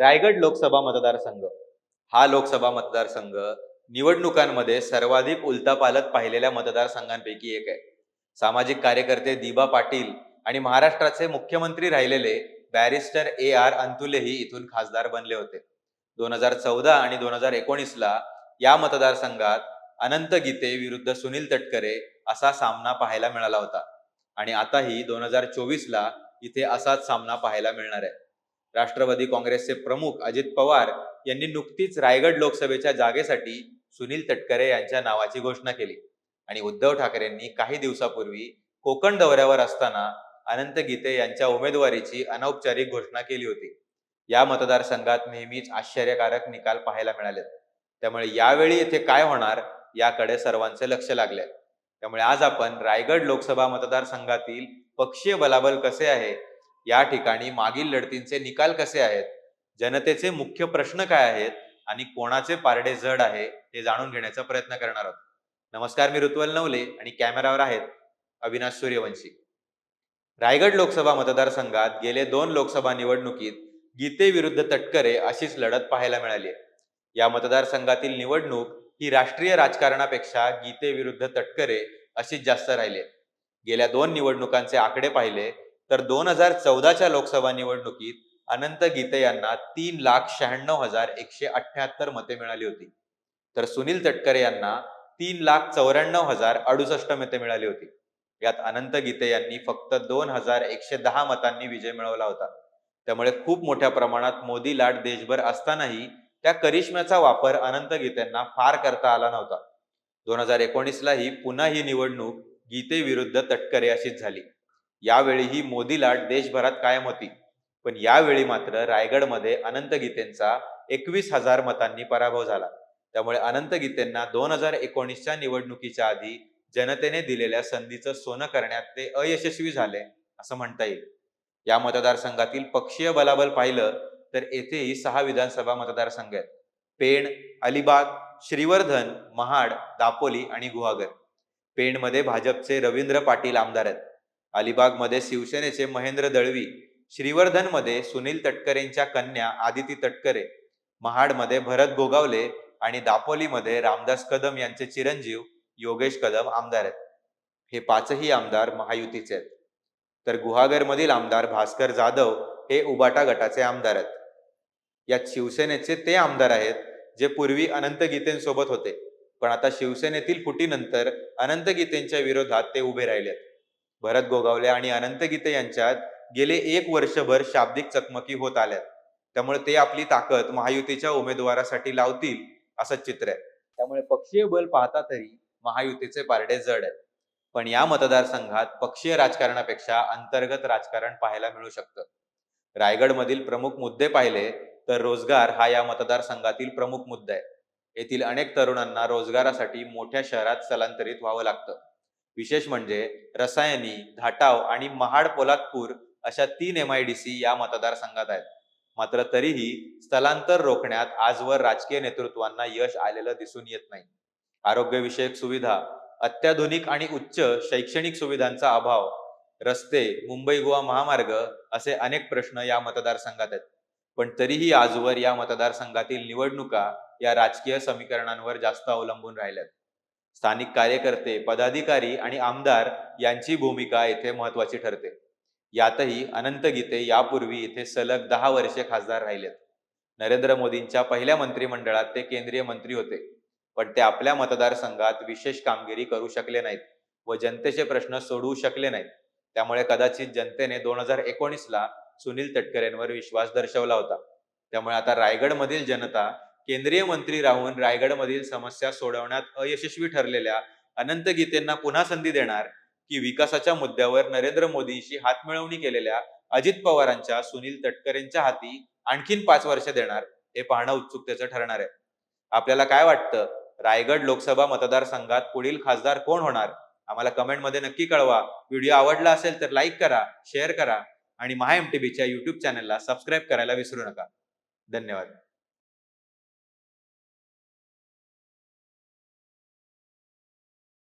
रायगड लोकसभा मतदारसंघ. हा लोकसभा मतदारसंघ निवडणुकांमध्ये सर्वाधिक उलतापालत पाहिलेल्या मतदारसंघांपैकी एक आहे. सामाजिक कार्यकर्ते दिबा पाटील आणि महाराष्ट्राचे मुख्यमंत्री राहिलेले बॅरिस्टर ए आर अंतुलेही इथून खासदार बनले होते. दोन हजार चौदा आणि दोन हजार एकोणीसला या मतदारसंघात अनंत गीते विरुद्ध सुनील तटकरे असा सामना पाहायला मिळाला होता. आणि आताही दोन हजार चोवीसला इथे असाच सामना पाहायला मिळणार आहे. राष्ट्रवादी काँग्रेसचे प्रमुख अजित पवार यांनी नुकतीच रायगड लोकसभेच्या जागेसाठी सुनील तटकरे यांच्या नावाची घोषणा केली. आणि उद्धव ठाकरेंनी काही दिवसापूर्वी कोकण दौऱ्यावर असताना अनंत गीते यांच्या उमेदवारीची अनौपचारिक घोषणा केली होती. या मतदारसंघात नेहमीच आश्चर्यकारक निकाल पाहायला मिळाले. त्यामुळे यावेळी येथे काय होणार याकडे सर्वांचे लक्ष लागले. त्यामुळे आज आपण रायगड लोकसभा मतदारसंघातील पक्षीय बलाबल कसे आहे या ठिकाणी मागील लढतींचे निकाल कसे आहेत? जनतेचे मुख्य प्रश्न काय आहेत? आणि कोणाचे पारडे जड आहे? हे जाणून घेण्याचा प्रयत्न करणार आहोत. नमस्कार मी ऋत्वल नवले आणि कॅमेरावर आहेत अविनाश सूर्यवंशी. रायगड लोकसभा मतदारसंघात गेले दोन लोकसभा निवडणुकीत गीते विरुद्ध तटकरे अशीच लढत पाहायला मिळाली. या मतदारसंघातील निवडणूक ही राष्ट्रीय राजकारणापेक्षा गीते विरुद्ध तटकरे अशीच जास्त राहिली. गेल्या दोन निवडणुकांचे आकडे पाहिले तर दोन हजार चौदाच्या लोकसभा निवडणुकीत अनंत गीते यांना तीन लाख शहाण्णव हजार एकशे अठ्याहत्तर मते मिळाली होती. तर सुनील तटकरे यांना तीन लाख चौऱ्याण्णव हजार अडुसष्ट मते मिळाली होती. यात अनंत गीते यांनी फक्त दोन हजार एकशे दहा मतांनी विजय मिळवला होता. त्यामुळे खूप मोठ्या प्रमाणात मोदी लाट देशभर असतानाही त्या करिश्म्याचा वापर अनंत गीतेंना फार करता आला नव्हता. दोन हजार एकोणीसलाही पुन्हा ही निवडणूक गीते विरुद्ध तटकरे अशीच झाली. यावेळी ही मोदी लाट देशभरात कायम होती. पण यावेळी मात्र रायगडमध्ये अनंत गीतेंचा एकवीस हजार मतांनी पराभव झाला. त्यामुळे अनंत गीतेंना दोन हजार एकोणीसच्या निवडणुकीच्या आधी जनतेने दिलेल्या संधीचं सोनं करण्यात ते अयशस्वी झाले असं म्हणता येईल. या मतदारसंघातील पक्षीय बलाबल पाहिलं तर येथेही सहा विधानसभा मतदारसंघ आहेत. पेण अलिबाग श्रीवर्धन महाड दापोली आणि गुहागर. पेणमध्ये भाजपचे रवींद्र पाटील आमदार आहेत. अलिबागमध्ये शिवसेनेचे महेंद्र दळवी श्रीवर्धनमध्ये सुनील तटकरेंच्या कन्या आदिती तटकरे महाडमध्ये भरत गोगावले आणि दापोलीमध्ये रामदास कदम यांचे चिरंजीव योगेश कदम आमदार आहेत. हे पाचही आमदार महायुतीचे आहेत. तर गुहागरमधील आमदार भास्कर जाधव हे उबाटा गटाचे आमदार आहेत. यात शिवसेनेचे ते आमदार आहेत जे पूर्वी अनंत गीतेंसोबत होते. पण आता शिवसेनेतील फुटीनंतर अनंत गीतेंच्या विरोधात ते उभे राहिलेत भरत गोगावले आणि अनंत गीते यांच्यात गेले एक वर्षभर शाब्दिक चकमकी होत आल्यात. त्यामुळे ते आपली ताकद महायुतीच्या उमेदवारासाठी लावतील असं चित्र आहे. त्यामुळे पक्षीय बल पाहता तरी महायुतीचे पारडे जड आहेत. पण या मतदारसंघात पक्षीय राजकारणापेक्षा अंतर्गत राजकारण पाहायला मिळू शकतं. रायगडमधील प्रमुख मुद्दे पाहिले तर रोजगार हा या मतदारसंघातील प्रमुख मुद्दा आहे. येथील अनेक तरुणांना रोजगारासाठी मोठ्या शहरात स्थलांतरित व्हावं लागतं. विशेष म्हणजे रसायनी धाटाव आणि महाड पोलादपूर अशा तीन एम आय डी सी या मतदारसंघात आहेत. मात्र तरीही स्थलांतर रोखण्यात आजवर राजकीय नेतृत्वांना यश आलेलं दिसून येत नाही. आरोग्यविषयक सुविधा अत्याधुनिक आणि उच्च शैक्षणिक सुविधांचा अभाव रस्ते मुंबई गोवा महामार्ग असे अनेक प्रश्न या मतदारसंघात आहेत. पण तरीही आजवर या मतदारसंघातील निवडणुका या राजकीय समीकरणांवर जास्त अवलंबून राहिल्यात. स्थानिक कार्यकर्ते पदाधिकारी आणि आमदार यांची भूमिका येथे महत्वाची ठरते. यातही अनंत गीते यापूर्वी इथे सलग दहा वर्षे खासदार राहिलेत. नरेंद्र मोदींच्या पहिल्या मंत्रिमंडळात ते केंद्रीय मंत्री होते. पण ते आपल्या मतदारसंघात विशेष कामगिरी करू शकले नाहीत व जनतेचे प्रश्न सोडवू शकले नाहीत. त्यामुळे कदाचित जनतेने दोन हजार एकोणीसला सुनील तटकरेंवर विश्वास दर्शवला होता. त्यामुळे आता रायगडमधील जनता केंद्रीय मंत्री राहून रायगडमधील समस्या सोडवण्यात अयशस्वी ठरलेल्या अनंत गीतेंना पुन्हा संधी देणार की विकासाच्या मुद्द्यावर नरेंद्र मोदींशी हातमिळवणी केलेल्या अजित पवारांच्या सुनील तटकरेंच्या हाती आणखीन पाच वर्ष देणार हे पाहणं उत्सुकतेचं ठरणार आहे. आपल्याला काय वाटतं? रायगड लोकसभा मतदारसंघात पुढील खासदार कोण होणार? आम्हाला कमेंटमध्ये नक्की कळवा. व्हिडिओ आवडला असेल तर लाईक करा शेअर करा आणि महा एम टी बीच्या युट्यूब चॅनलला सबस्क्राईब करायला विसरू नका. धन्यवाद.